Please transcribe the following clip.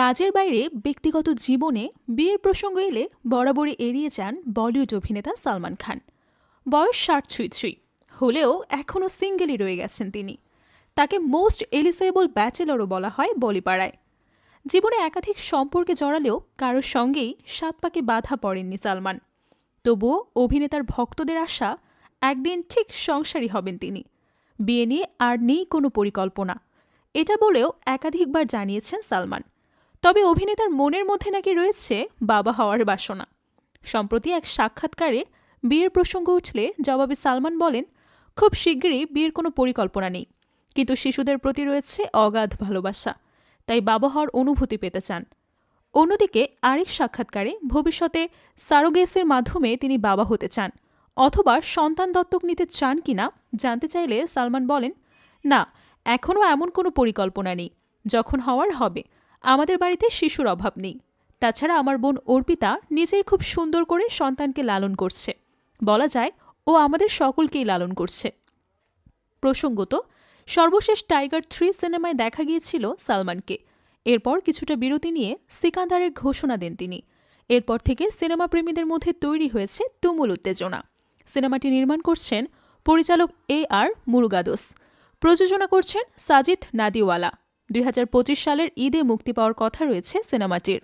কাজের বাইরে ব্যক্তিগত জীবনে বিয়ের প্রসঙ্গ এলে বরাবরই এড়িয়ে যান বলিউড অভিনেতা সালমান খান। বয়স ষাট ছুঁই ছুঁই, হলেও এখনও সিঙ্গেলই রয়ে গেছেন তিনি। তাকে মোস্ট এলিসেবল ব্যাচেলরও বলা হয় বলিপাড়ায়। জীবনে একাধিক সম্পর্কে জড়ালেও কারোর সঙ্গেই সাত পাকে বাধা পড়েননি সালমান। তবুও অভিনেতার ভক্তদের আশা, একদিন ঠিক সংসারী হবেন তিনি। বিয়ে নিয়ে আর নেই কোনো পরিকল্পনা। এটা বলেও একাধিকবার জানিয়েছেন সালমান। তবে অভিনেতার মনের মধ্যে নাকি রয়েছে বাবা হওয়ার বাসনা। সম্প্রতি এক সাক্ষাৎকারে বিয়ের প্রসঙ্গ উঠলে জবাবে সালমান বলেন, খুব শিগগিরই বিয়ের কোনো পরিকল্পনা নেই, কিন্তু শিশুদের প্রতি রয়েছে অগাধ ভালোবাসা, তাই বাবা হওয়ার অনুভূতি পেতে চান। অন্যদিকে আরেক সাক্ষাৎকারে ভবিষ্যতে সারোগেসের মাধ্যমে তিনি বাবা হতে চান, অথবা সন্তান দত্তক নিতে চান কিনা জানতে চাইলে সালমান বলেন, না এখনও এমন কোনো পরিকল্পনা নেই, যখন হওয়ার হবে আমাদের বাড়িতে শিশুর অভাব নেই। তাছাড়া আমার বোন অর্পিতা নিজেই খুব সুন্দর করে সন্তানকে লালন করছে। বলা যায়, ও আমাদের সকলকেই লালন করছে। প্রসঙ্গত, সর্বশেষ টাইগার থ্রি সিনেমায় দেখা গিয়েছিল সালমানকে। এরপর কিছুটা বিরতি নিয়ে সিকান্দারের ঘোষণা দেন তিনি। এরপর থেকে সিনেমা প্রেমীদের মধ্যে তৈরি হয়েছে তুমুল উত্তেজনা। সিনেমাটি নির্মাণ করছেন পরিচালক এ আর মুরুগাদোস। প্রযোজনা করছেন সাজিদ নাদিওয়ালা। দুই হাজার পঁচিশ সালের ঈদে মুক্তি পাওয়ার কথা রয়েছে সিনেমাটির।